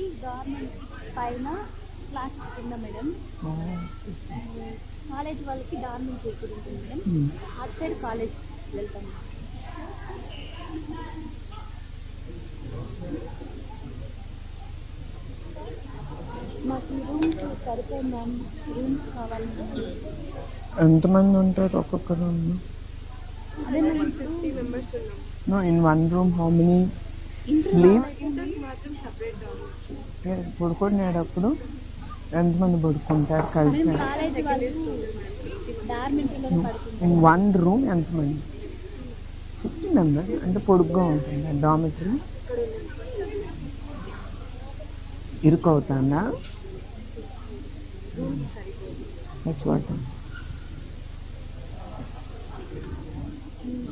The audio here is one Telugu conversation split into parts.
గవర్నమెంట్ పైన క్లాసెస్ కింద మేడం. కాలేజ్ వాళ్ళకి డార్మెంట్ ఇక్కడ ఉంటుంది మేడం. అటు సైడ్ కాలేజ్ వెళ్తాం. మాకు రూమ్స్ సరిపోయి మ్యామ్. రూమ్స్ కావాలంటే. ఎంతమంది ఉంటారు ఒక్కొక్క రూమ్ అదే మేము fifty members no in one room how many separate పడుకునేటప్పుడు ఎంతమంది పడుకుంటారు కలిసి? వన్ రూమ్ ఎంతమంది? Fifty members. అంటే పొడుగ్గా ఉంటుంది. డామిటరీ ఇరుకు అవుతుందా దట్స్ వాట్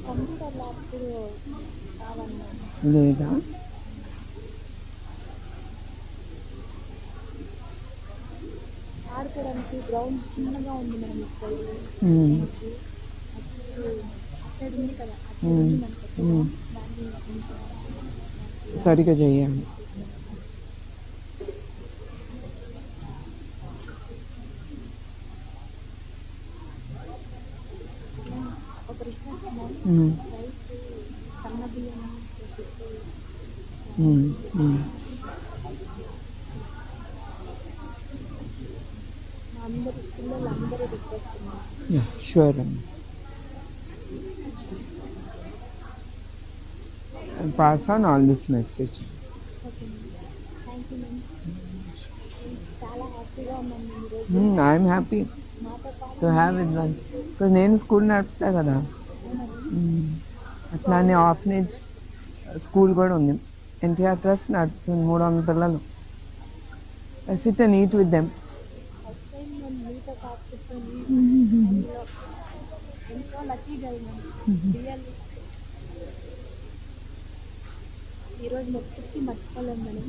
కంప్యూటర్ ల్యాబ్ లేదా? ఆడుకోవడానికి గ్రౌండ్ చిన్నగా ఉంది మేడం ఇటు సైడ్ మ్మ్. అటు సైడ్ ఉంది కదా అటు సైడ్ ఉంది మనకి. మ్మ్. దాన్ని కొంచెం సరిగా చేయాలి ఒక రిక్వెస్ట్ మ్యామ్ మ్మ్. రైస్ సన్న బియ్యం చేపిస్తే మ్మ్. మ్మ్. మా అందరి పిల్లలు అందరూ రిక్వెస్ట్ మ్యామ్ యా షూర్ అమ్మ pass on all this message okay ma'am thank you ma'am చాలా హ్యాపీగా ఉన్నాను మేము ఈరోజు ఐఎమ్ హ్యాపీ మాతో పాటు to have it lunch because నేను స్కూల్ నడుపుతా కదా మ్మ్. అట్లానే ఆఫనేజ్ స్కూల్ కూడా ఉంది. ఎన్టీఆర్ ట్రస్ట్ నడుపుతుంది మూడు వందల పిల్లలు. Sit and eat with them ఈరోజు మొత్తం మర్చిపోలేము మేడం.